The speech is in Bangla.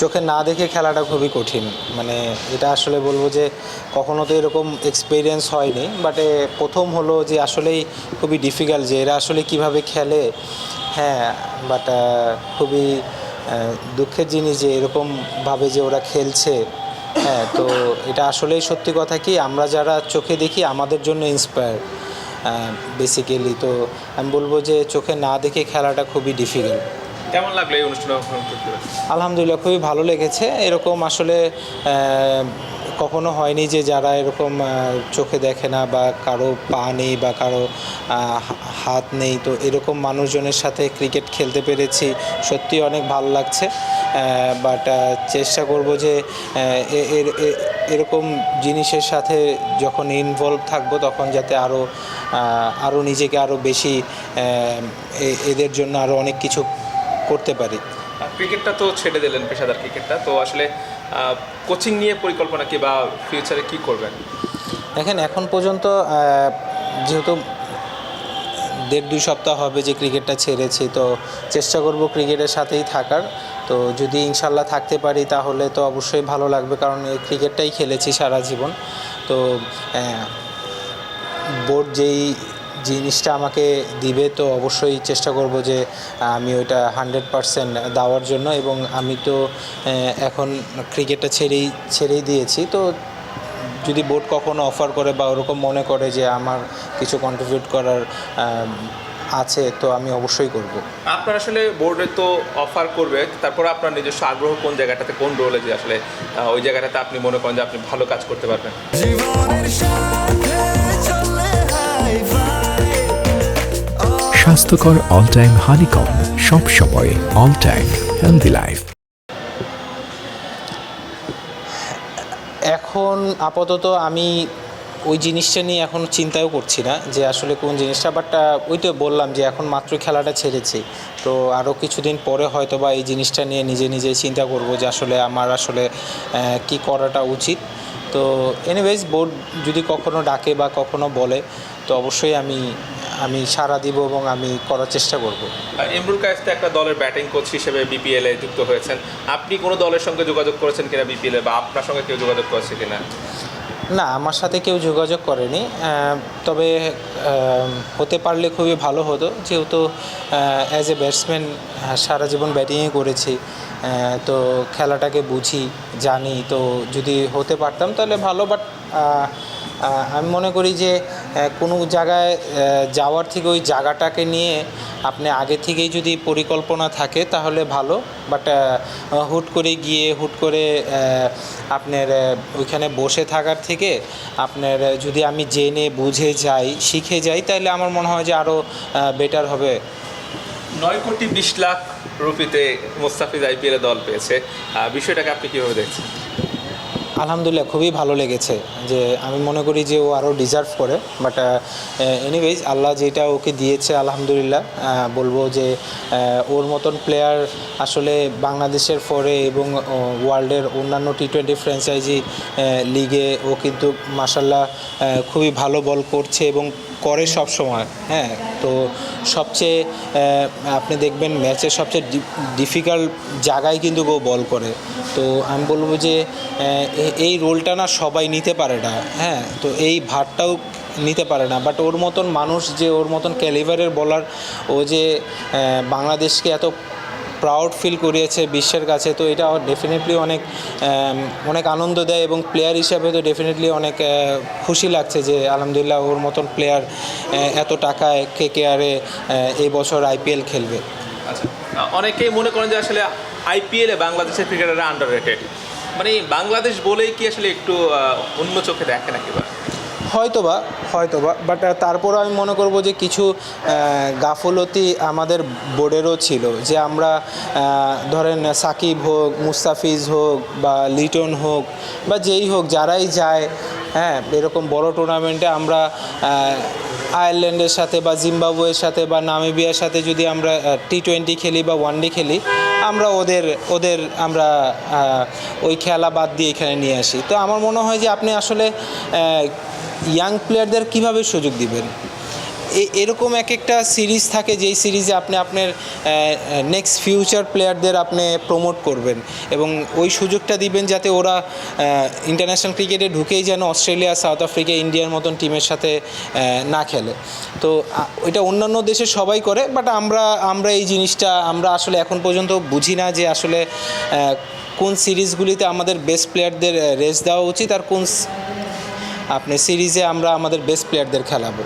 চোখে না দেখে খেলাটা খুবই কঠিন। মানে এটা আসলে বলব যে কখনো তো এরকম এক্সপিরিয়েন্স হয়নি বাট প্রথম হলো যে আসলেই খুবই ডিফিকাল্ট যে এরা আসলে কীভাবে খেলে। হ্যাঁ বাট খুবই দুঃখের জিনিস যে এরকমভাবে যে ওরা খেলছে। হ্যাঁ তো এটা আসলেই সত্যি কথা কি, আমরা যারা চোখে দেখি আমাদের জন্য ইন্সপায়ার বেসিক্যালি তো আমি বলব যে চোখে না দেখে খেলাটা খুবই ডিফিকাল্ট কেমন লাগল এই অনুষ্ঠানে আলহামদুলিল্লাহ, খুবই ভালো লেগেছে। এরকম আসলে কখনো হয়নি যে যারা এরকম চোখে দেখে না বা কারও পা নেই বা কারও হাত নেই, তো এরকম মানুষজনের সাথে ক্রিকেট খেলতে পেরেছি। সত্যি অনেক ভালো লাগছে। বাট চেষ্টা করব যে এরকম জিনিসের সাথে যখন ইনভলভ থাকব, তখন যাতে আরও আরও নিজেকে আরও বেশি এদের জন্য আরও অনেক কিছু করতে পারি। ক্রিকেটটা তো ছেড়ে দিলেন পেশাদার ক্রিকেটটা তো আসলে কোচিং নিয়ে পরিকল্পনা কি বা ফিউচারে কি করবেন? দেখেন এখন পর্যন্ত যেহেতু দেড় দুই সপ্তাহ হবে যে ক্রিকেটটা ছেড়েছি তো চেষ্টা করব ক্রিকেটের সাথেই থাকার। তো যদি ইনশাল্লাহ থাকতে পারি তাহলে তো অবশ্যই ভালো লাগবে কারণ এই ক্রিকেটটাই খেলেছি সারা জীবন। তো বোর্ড যেই জিনিসটা আমাকে দিবে তো অবশ্যই চেষ্টা করব যে আমি ওইটা হান্ড্রেড পারসেন্ট দেওয়ার জন্য এবং আমি তো এখন ক্রিকেটটা ছেড়েই ছেড়েই দিয়েছি। তো যদি বোর্ড কখনো অফার করে বা ওরকম মনে করে যে আমার কিছু কন্ট্রিবিউট করার আছে তো আমি অবশ্যই করব। আপনার আসলে বোর্ডে তো অফার করবে তারপর আপনার নিজস্ব আগ্রহ কোন জায়গাটাতে কোন রোলে যে আসলে ওই জায়গাটাতে আপনি মনে করেন যে আপনি ভালো কাজ করতে পারবেন? স্বাস্থ্যকর অল টাইম হানিকম সব সময় অল টাইম হেলদি লাইফ এখন আপাতত আমি ওই জিনিসটা নিয়ে এখন চিন্তাও করছি না যে আসলে কোন জিনিসটা বাট ওই তো বললাম যে এখন মাত্র খেলাটা ছেড়েছি। তো আরও কিছুদিন পরে হয়তো বা এই জিনিসটা নিয়ে নিজে নিজে চিন্তা করব যে আসলে আমার আসলে কি করাটা উচিত। তো এনিওয়েজ বোর্ড যদি কখনো ডাকে বা কখনো বলে, তো অবশ্যই আমি আমি সাড়া দিব এবং আমি করার চেষ্টা করব। ইমরুল কায়েস তো একটা দলের ব্যাটিং কোচ হিসেবে বিপিএল এ যুক্ত হয়েছেন। আপনি কোনো দলের সঙ্গে যোগাযোগ করেছেন কিনা বিপিএল এ বা আপনার সঙ্গে কেউ যোগাযোগ করেছে কিনা? না আমার সাথে কেউ যোগাযোগ করেনি। তবে হতে পারলে খুবই ভালো হতো। যেহেতু অ্যাজ এ ব্যাটসম্যান সারা জীবন ব্যাটিংয়ে করেছি। তো খেলাটাকে বুঝি জানি। তো যদি হতে পারতাম তাহলে ভালো বাট আমি মনে করি যে কোনো জায়গায় যাওয়ার থেকে ওই জায়গাটাকে নিয়ে আপনি আগে থেকেই যদি পরিকল্পনা থাকে তাহলে ভালো। বাট হুট করে গিয়ে, হুট করে আপনার ওইখানে বসে থাকার থেকে আপনার যদি আমি জেনে, বুঝে যাই, শিখে যাই তাহলে আমার মনে হয় যে আরও বেটার হবে। নয় কোটি বিশ লাখ রুপিতে মোস্তাফিজ আইপিএল দল পেয়েছে। বিষয়টাকে আপনি কীভাবে দেখছেন? আলহামদুলিল্লাহ খুবই ভালো লেগেছে যে আমি মনে করি যে ও আরও ডিজার্ভ করে। বাট এনিওয়েজ আল্লাহ যেটা ওকে দিয়েছে, আলহামদুলিল্লাহ বলব যে ওর মতন প্লেয়ার আসলে বাংলাদেশের ফরে এবং ওয়ার্ল্ডের অন্যান্য টি টোয়েন্টি ফ্র্যাঞ্চাইজি লিগে ও কিন্তু মাসাল্লাহ খুবই ভালো বল করছে এবং করে সব সময় হ্যাঁ? তো সবচেয়ে আপনি দেখবেন ম্যাচের সবচেয়ে ডিফিকাল্ট জায়গায় কিন্তু ও বল করে। তো আমি বলব যে এই রোলটা না সবাই নিতে পারে না হ্যাঁ? তো এই ভারটাও নিতে পারে না। বাট ওর মতন মানুষ যে, ওর মতন ক্যালিভারের বলার ও যে বাংলাদেশকে এত প্রাউড ফিল করিয়েছে বিশ্বের কাছে, তো এটা ডেফিনেটলি অনেক অনেক আনন্দ দেয় এবং প্লেয়ার হিসাবে তো ডেফিনেটলি অনেক খুশি লাগছে যে, আলহামদুলিল্লাহ ওর মতন প্লেয়ার এত টাকায় কে কে আরে এই বছর আইপিএল খেলবে। আচ্ছা। অনেকেই মনে করেন যে আসলে আইপিএলে বাংলাদেশের ক্রিকেটাররা আন্ডার রেটেড মানে বাংলাদেশ বলেই কি আসলে একটু অন্য চোখে দেখে নাকি বা? হয়তোবা হয়তোবা বাট তারপরও আমি মনে করব যে কিছু গাফলতি আমাদের বোর্ডেরও ছিল যে আমরা ধরেন সাকিব হোক, মুস্তাফিজ হোক বা লিটন হোক বা যেই হোক, যারাই যায় হ্যাঁ এরকম বড় টুর্নামেন্টে আমরা আয়ারল্যান্ডের সাথে বা জিম্বাবুয়ের সাথে বা নামিবিয়ার সাথে যদি আমরা টি টোয়েন্টি খেলি বা ওয়ানডে খেলি, আমরা ওদের ওদের আমরা ওই খেলা বাদ দিয়ে এখানে নিয়ে আসি। তো আমার মনে হয় যে আপনি আসলে ইয়াং প্লেয়ারদের কীভাবে সুযোগ দিবেন? এরকম এক একটা সিরিজ থাকে যেই সিরিজে আপনি আপনার নেক্সট ফিউচার প্লেয়ারদের আপনি প্রমোট করবেন এবং ওই সুযোগটা দিবেন যাতে ওরা ইন্টারন্যাশনাল ক্রিকেটে ঢুকেই যেন অস্ট্রেলিয়া সাউথ আফ্রিকা ইন্ডিয়ার মতন টিমের সাথে না খেলে। তো এটা অন্যান্য দেশে সবাই করে বাট আমরা আমরা এই জিনিসটা, আমরা আসলে এখন পর্যন্ত বুঝি না যে আসলে কোন সিরিজগুলিতে আমাদের বেস্ট প্লেয়ারদের রেস্ট দেওয়া উচিত আর কোন আপনি সিরিজে আমরা আমাদের বেস্ট প্লেয়ারদের খেলাবো।